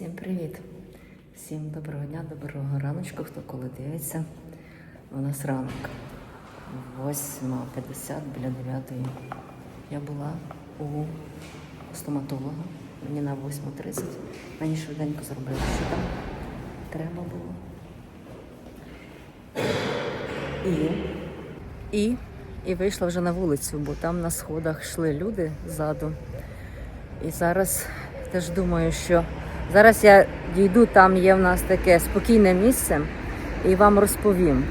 Всім привіт! Всім доброго дня, доброго раночку, хто коли дивиться. У нас ранок. 8.50 біля 9. Я була у стоматолога. Мені на 8.30. Мені швиденько зробили, що там треба було. І, і, і вийшла вже на вулицю, бо там на сходах йшли люди ззаду. І зараз теж думаю, що зараз я дійду, там є в нас таке спокійне місце, і вам розповім.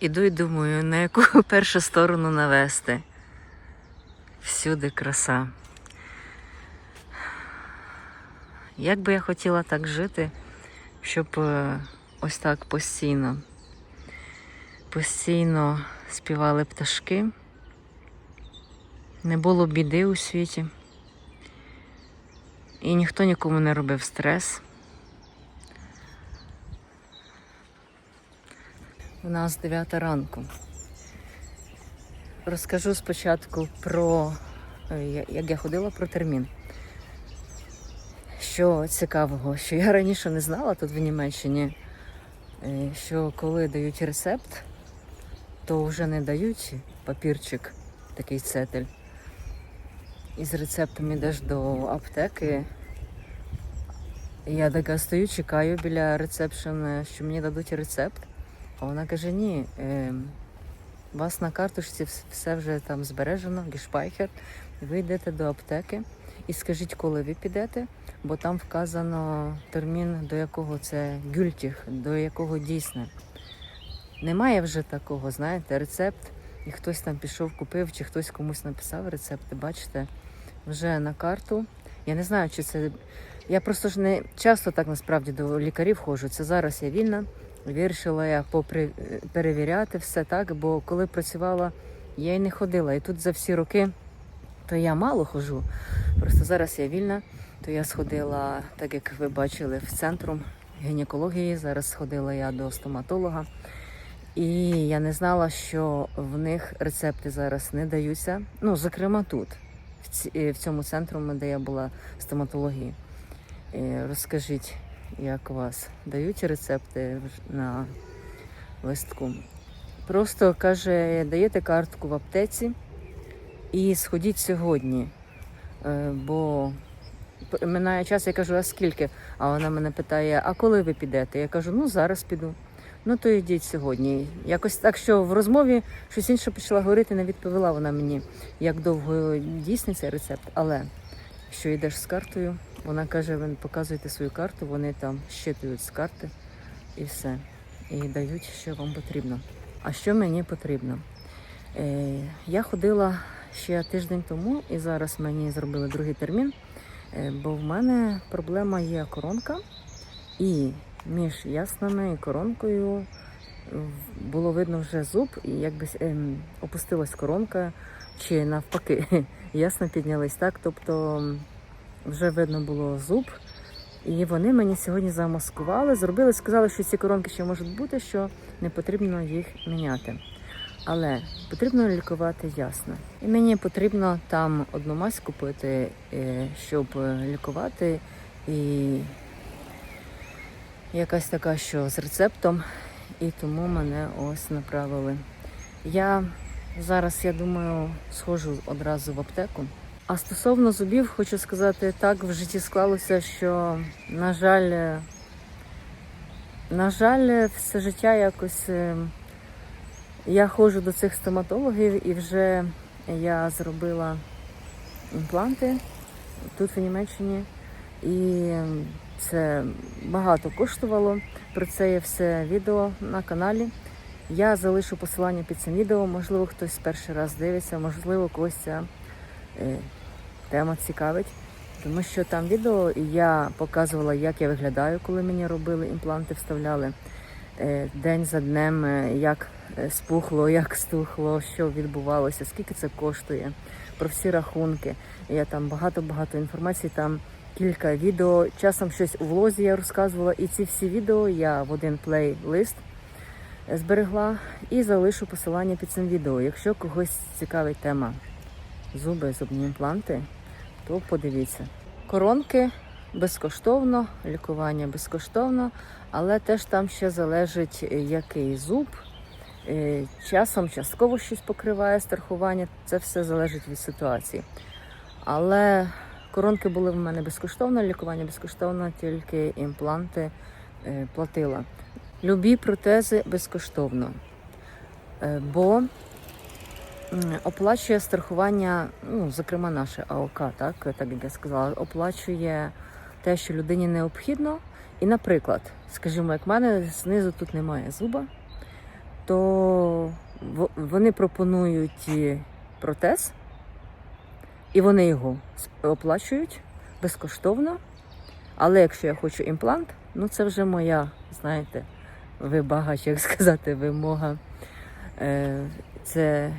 Іду і думаю, на яку першу сторону навести. Всюди краса. Як би я хотіла так жити, щоб е, ось так постійно, постійно співали пташки, не було біди у світі, і ніхто нікому не робив стрес. У нас 9 ранку. Розкажу спочатку про е, як я ходила про термін. Що цікавого, що я раніше не знала тут в Німеччині, що коли дають рецепт, то вже не дають папірчик, такий цетель. І з рецептом йдеш до аптеки. Я така стою, чекаю біля рецепшн, що мені дадуть рецепт. А вона каже: ні, е, у вас на карточці все вже там збережено, гешпайхер. Ви йдете до аптеки і скажіть, коли ви підете, бо там вказано термін, до якого це гюльтіх, до якого дійсне. Немає вже такого, знаєте, рецепт, і хтось там пішов, купив, чи хтось комусь написав рецепт. Бачите, вже на карту. Я не знаю, чи це. Я просто ж не часто так насправді до лікарів ходжу. Це зараз я вільна. Вирішила я попри... перевіряти все так, бо коли працювала, я й не ходила. І тут за всі роки то я мало ходжу. Просто зараз я вільна, то я сходила, так як ви бачили, в центрум гінекології. Зараз сходила я до стоматолога. І я не знала, що в них рецепти зараз не даються. Ну, зокрема, тут, в, е, цьому центрумі, де я була стоматології. Е, Розкажіть, як у вас дають рецепти на листку? Просто каже, даєте картку в аптеці і сходіть сьогодні. Е, Бо минає час, я кажу, а скільки? А вона мене питає, а коли ви підете? Я кажу, ну зараз піду. Ну то йдіть сьогодні. Якось так, що в розмові щось інше почала говорити, не відповіла вона мені, як довго дійсний цей рецепт. Але що йдеш з картою, вона каже, ви показуєте свою карту, вони там щитують з карти і все. І дають, що вам потрібно. А що мені потрібно? Е, я ходила ще тиждень тому, і зараз мені зробили другий термін, е, бо в мене проблема є коронка, і між яснами і коронкою було видно вже зуб, і якби ем, опустилась коронка, чи навпаки, ясно піднялись так. Тобто вже видно було зуб. І вони мені сьогодні замаскували, зробили, сказали, що ці коронки ще можуть бути, що не потрібно їх міняти. Але потрібно лікувати ясно. І мені потрібно там одну мазь купити, е, щоб е, лікувати. І якась така, що з рецептом, і тому мене ось направили. Я зараз, я думаю, схожу одразу в аптеку. А стосовно зубів, хочу сказати, так в житті склалося, що, на жаль, на жаль, все життя якось е, я ходжу до цих стоматологів і вже я зробила імпланти тут в Німеччині. І це багато коштувало. Про це є все відео на каналі. Я залишу посилання під цим відео. Можливо, хтось перший раз дивиться, можливо, когось ця е, тема цікавить. Тому що там відео і я показувала, як я виглядаю, коли мені робили імпланти, вставляли день за днем, е, як е, спухло, як стухло, що відбувалося, скільки це коштує, про всі рахунки. Я там багато-багато інформації, там кілька відео. Часом щось у влозі я розказувала, і ці всі відео я в один плейлист зберегла і залишу посилання під цим відео. Якщо когось цікавить тема зуби, зубні імпланти, то подивіться. Коронки безкоштовно, лікування безкоштовно, але теж там ще залежить, е, який зуб. Е, Часом частково щось покриває страхування, це все залежить від ситуації. Але коронки були в мене безкоштовно, лікування безкоштовно, тільки імпланти е, платила. Любі протези безкоштовно, бо оплачує страхування, ну, зокрема наше АОК, так, так як я сказала, оплачує те, що людині необхідно. І, наприклад, скажімо, як в мене знизу тут немає зуба, то вони пропонують протез, і вони його оплачують безкоштовно. Але якщо я хочу імплант, ну це вже моя, знаєте, ви багач, як сказати, вимога. Е, Це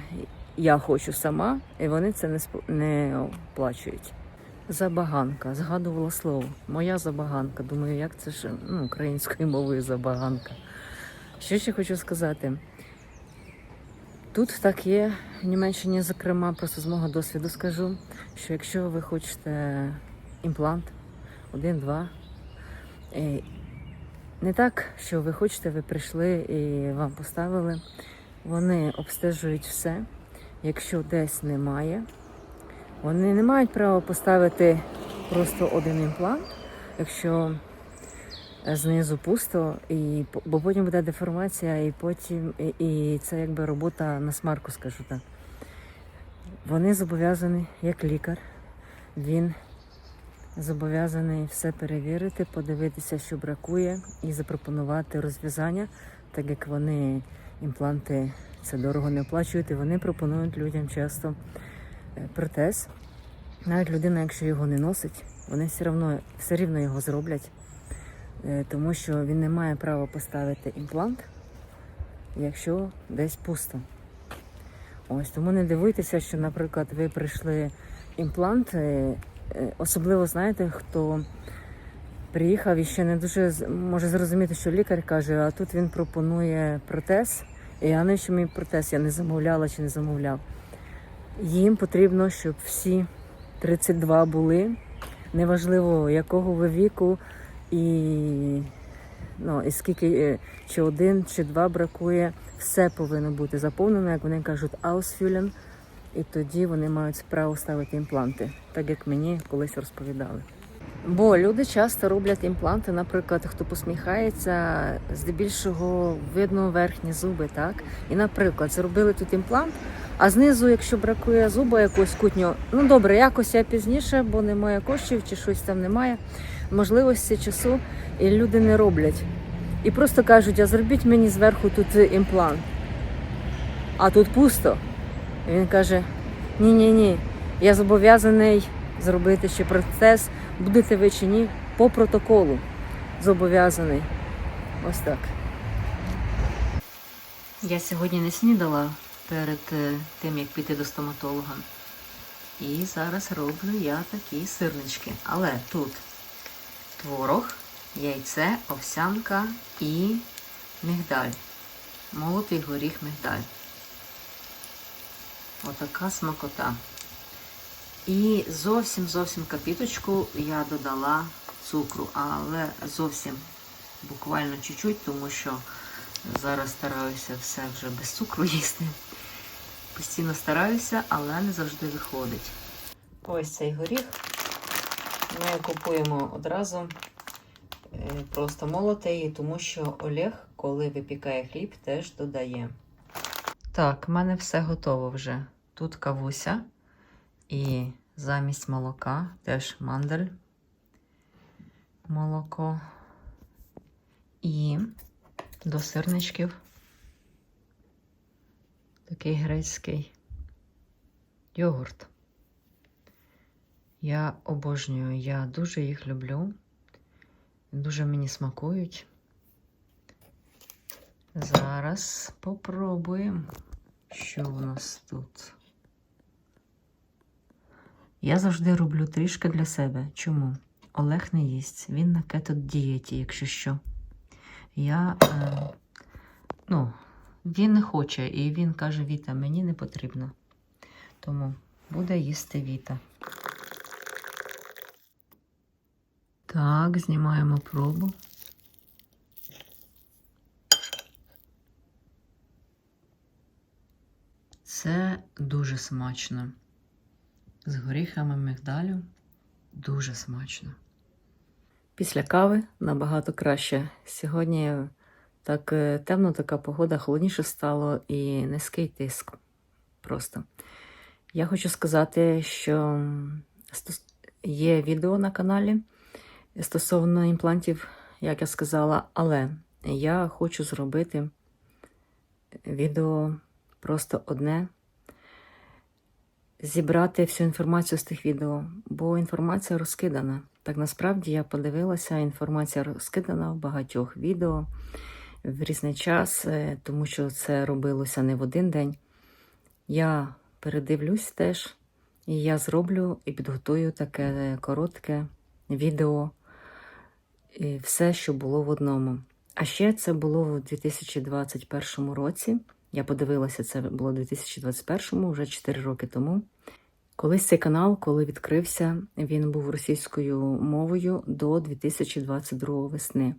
я хочу сама, і вони це не оплачують. Забаганка, згадувала слово. Моя забаганка. Думаю, як це ж ну, українською мовою забаганка. Що ще хочу сказати? Тут так є в Німеччині, зокрема, просто з мого досвіду скажу, що якщо ви хочете імплант, один-два, е, не так, що ви хочете, ви прийшли і вам поставили. Вони обстежують все. Якщо десь немає, вони не мають права поставити просто один імплант, якщо е, знизу пусто, і, бо потім буде деформація, і потім і, і це якби робота на смарку, скажу так. Вони зобов'язані, як лікар, він зобов'язаний все перевірити, подивитися, що бракує, і запропонувати розв'язання, так як вони імпланти це дорого не оплачують, і вони пропонують людям часто протез. Навіть людина, якщо його не носить, вони все одно все рівно його зроблять, е, тому що він не має права поставити імплант, якщо десь пусто. Ось тому не дивуйтеся, що, наприклад, ви прийшли імплант, е, е, особливо знаєте, хто приїхав і ще не дуже може зрозуміти, що лікар каже, а тут він пропонує протез. І а навіщо мій протез? Я не замовляла чи не замовляв. Їм потрібно, щоб всі 32 були, неважливо якого ви віку, і, ну, і скільки е, чи один, чи два бракує, все повинно бути заповнено, як вони кажуть, ausfüllen, і тоді вони мають право ставити імпланти, так як мені колись розповідали. Бо люди часто роблять імпланти, наприклад, хто посміхається, здебільшого видно верхні зуби, так? І, наприклад, зробили тут імплант, а знизу, якщо бракує зуба якогось кутнього, ну добре, якось я пізніше, бо немає коштів чи щось там немає, можливості часу, і люди не роблять. І просто кажуть, а зробіть мені зверху тут імплант. А тут пусто. І він каже: ні-ні ні, я зобов'язаний зробити ще процес, будете ви чи ні, по протоколу. Зобов'язаний. Ось так. Я сьогодні не снідала перед е, тим, як піти до стоматолога. І зараз роблю я такі сирнички. Але тут творог, яйце, овсянка і мігдаль. Молотий горіх мігдаль. Отака смакота. І зовсім зовсім капіточку я додала цукру, але зовсім буквально чуть-чуть, тому що зараз стараюся все вже без цукру їсти. Постійно стараюся, але не завжди виходить. Ось цей горіх. Ми купуємо одразу е, просто молотий, тому що Олег, коли випікає хліб, теж додає. Так, в мене все готово вже. Тут кавуся. І замість молока теж мандель, молоко. І до сирничків такий грецький йогурт. Я обожнюю, я дуже їх люблю. Дуже мені смакують. Зараз попробуємо, що в нас тут. Я завжди роблю трішки для себе. Чому? Олег не їсть. Він на кето дієті, якщо що. Я е, Ну, він не хоче, і він каже: Віта, мені не потрібно. Тому буде їсти Віта. Так, знімаємо пробу. Це дуже смачно. З горіхами мигдалю дуже смачно. Після кави набагато краще. Сьогодні так е, темно, така погода, холодніше стало і низький тиск. Просто. Я хочу сказати, що є відео на каналі стосовно імплантів, як я сказала, але я хочу зробити відео просто одне. Зібрати всю інформацію з тих відео, бо інформація розкидана. Так насправді я подивилася, інформація розкидана в багатьох відео в різний час, е, тому що це робилося не в один день. Я передивлюсь теж, і я зроблю і підготую таке коротке відео, і все, що було в одному. А ще це було в 2021 році. Я подивилася, це було в 2021, вже 4 роки тому. Колись цей канал, коли відкрився, він був російською мовою до 2022 весни.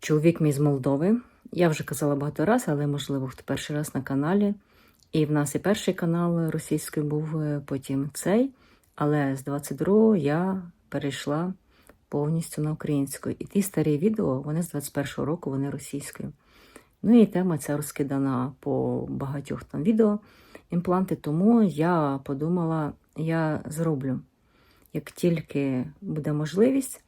Чоловік мій з Молдови. Я вже казала багато разів, але можливо хто перший раз на каналі. І в нас і перший канал російський був, е, потім цей. Але з 22-го я перейшла повністю на українську. І ті старі відео, вони з 21-го року, вони російською. Ну і тема ця розкидана по багатьох там відео імпланти. Тому я подумала, я зроблю, як тільки буде можливість,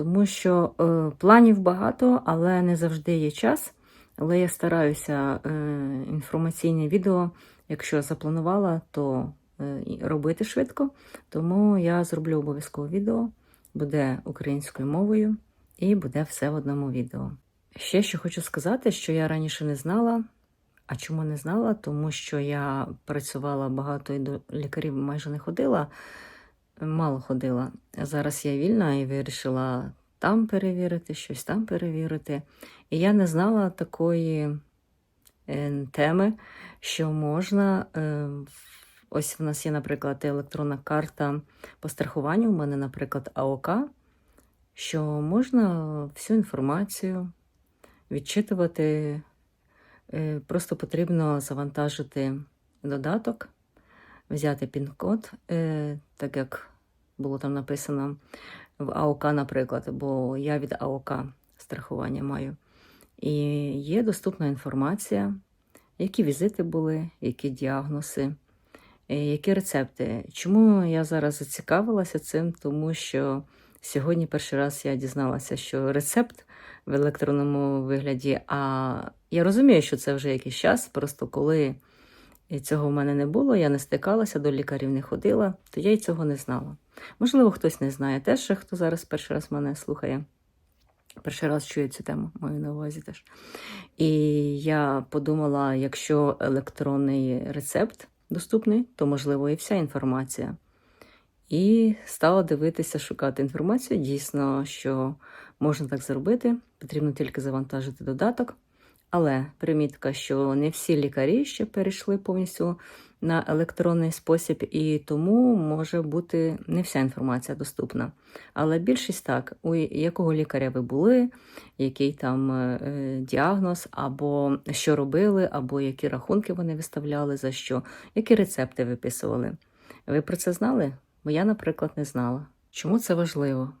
тому що е, планів багато, але не завжди є час. Але я стараюся е, інформаційне відео, якщо запланувала, то е, робити швидко. Тому я зроблю обов'язково відео, буде українською мовою і буде все в одному відео. Ще що хочу сказати, що я раніше не знала. А чому не знала? Тому що я працювала багато і до лікарів майже не ходила, мало ходила. Зараз я вільна і вирішила там перевірити, щось там перевірити. І я не знала такої е, теми, що можна. Е, ось в нас є, наприклад, електронна карта по страхуванню. У мене, наприклад, АОК, що можна всю інформацію відчитувати. Е, Просто потрібно завантажити додаток, взяти пін-код, е, так як було там написано в АОК, наприклад, бо я від АОК страхування маю. І є доступна інформація, які візити були, які діагнози, е, які рецепти. Чому я зараз зацікавилася цим? Тому що сьогодні перший раз я дізналася, що рецепт в електронному вигляді. А я розумію, що це вже якийсь час. Просто коли цього в мене не було, я не стикалася, до лікарів не ходила, то я й цього не знала. Можливо, хтось не знає теж, хто зараз перший раз мене слухає. Перший раз чує цю тему, маю на увазі теж. І я подумала, якщо електронний рецепт доступний, то можливо і вся інформація. І стала дивитися, шукати інформацію. Дійсно, що можна так зробити, потрібно тільки завантажити додаток. Але примітка, що не всі лікарі ще перейшли повністю на електронний спосіб, і тому може бути не вся інформація доступна. Але більшість так, у якого лікаря ви були, який там е, діагноз, або що робили, або які рахунки вони виставляли, за що, які рецепти виписували. Ви про це знали? Бо я, наприклад, не знала. Чому це важливо?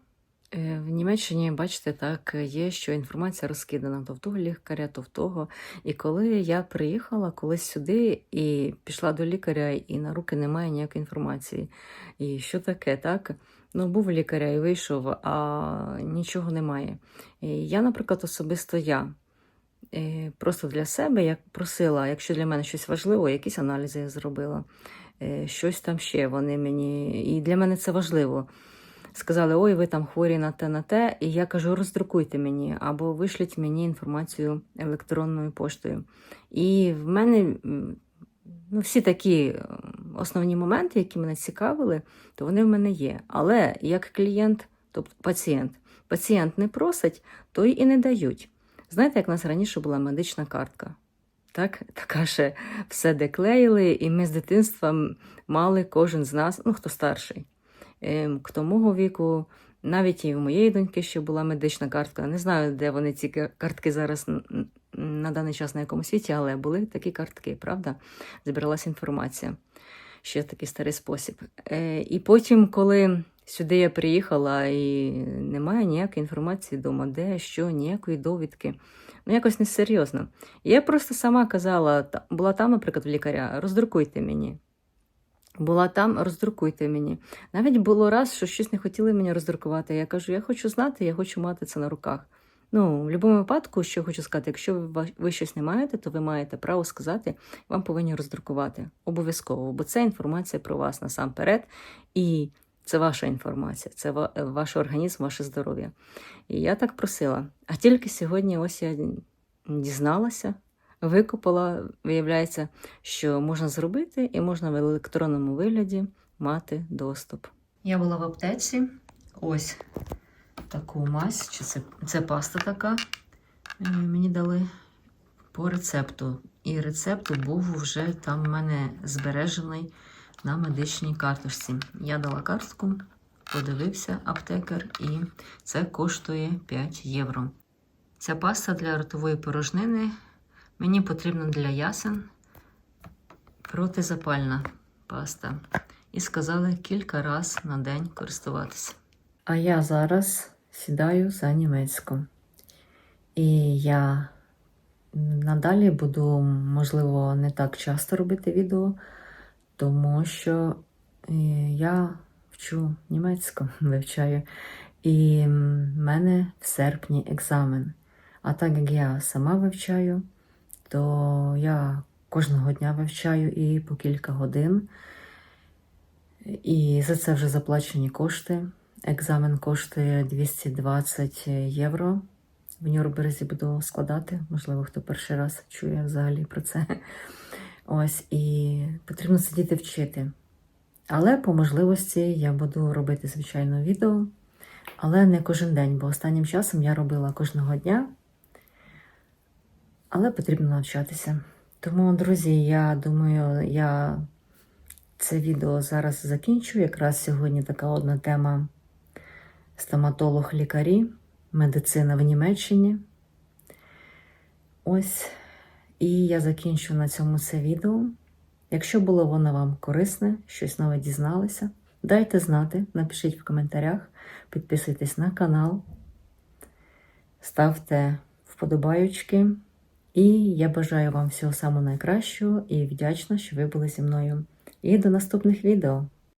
Е, В Німеччині, бачите, так є, що інформація розкидана то в того лікаря, то в того. І коли я приїхала колись сюди і пішла до лікаря, і на руки немає ніякої інформації. І що таке, так? Ну, був лікаря і вийшов, а нічого немає. І я, наприклад, особисто я. е, Просто для себе я просила, якщо для мене щось важливо, якісь аналізи я зробила, е, щось там ще вони мені. І для мене це важливо сказали, ой, ви там хворі на те, на те. І я кажу, роздрукуйте мені або вишліть мені інформацію електронною поштою. І в мене ну, всі такі е, основні моменти, які мене цікавили, то вони в мене є. Але як клієнт, тобто пацієнт, пацієнт не просить, то й і не дають. Знаєте, як у нас раніше була медична картка? Так, така ще все де клеїли, і ми з дитинства мали кожен з нас, ну хто старший, хто мого віку, навіть і в моєї доньки ще була медична картка. Не знаю, де вони ці картки зараз на даний час на якому світі, але були такі картки, правда? Збиралася інформація. Ще такий старий спосіб. Е, і потім, коли сюди я приїхала і немає ніякої інформації вдома, де, що, ніякої довідки. Ну, якось несерйозно. Я просто сама казала, була там, наприклад, в лікаря, роздрукуйте мені. Була там, роздрукуйте мені. Навіть було раз, що щось не хотіли мені роздрукувати. Я кажу, я хочу знати, я хочу мати це на руках. Ну, в будь-якому випадку, що хочу сказати, якщо ви, щось не маєте, то ви маєте право сказати, вам повинні роздрукувати. Обов'язково, бо це інформація про вас насамперед. І це ваша інформація, це ваш організм, ваше здоров'я. І я так просила. А тільки сьогодні ось я дізналася, викопала, виявляється, що можна зробити і можна в електронному вигляді мати доступ. Я була в аптеці. Ось таку мазь, чи це, це паста така. Мені дали по рецепту. І рецепт був вже там в мене збережений на медичній карточці. Я дала картку, подивився аптекар, і це коштує 5 євро. Ця паста для ротової порожнини мені потрібна для ясен протизапальна паста. І сказали кілька разів на день користуватися. А я зараз сідаю за німецьку. І я надалі буду, можливо, не так часто робити відео, тому що е, я вчу німецьку, вивчаю. І в мене в серпні екзамен. А так як я сама вивчаю, то я кожного дня вивчаю і по кілька годин. І за це вже заплачені кошти. Екзамен коштує 220 євро. В Нюрнберзі буду складати. Можливо, хто перший раз чує взагалі про це. Ось, і потрібно сидіти вчити. Але по можливості я буду робити, звичайно, відео, але не кожен день, бо останнім часом я робила кожного дня. Але потрібно навчатися. Тому, друзі, я думаю, я це відео зараз закінчу. Якраз сьогодні така одна тема стоматолог-лікарі, медицина в Німеччині. Ось. І я закінчу на цьому це відео. Якщо було воно вам корисне, щось нове дізналися, дайте знати, напишіть в коментарях, підписуйтесь на канал, ставте вподобаючки. І я бажаю вам всього самого найкращого і вдячна, що ви були зі мною. І до наступних відео!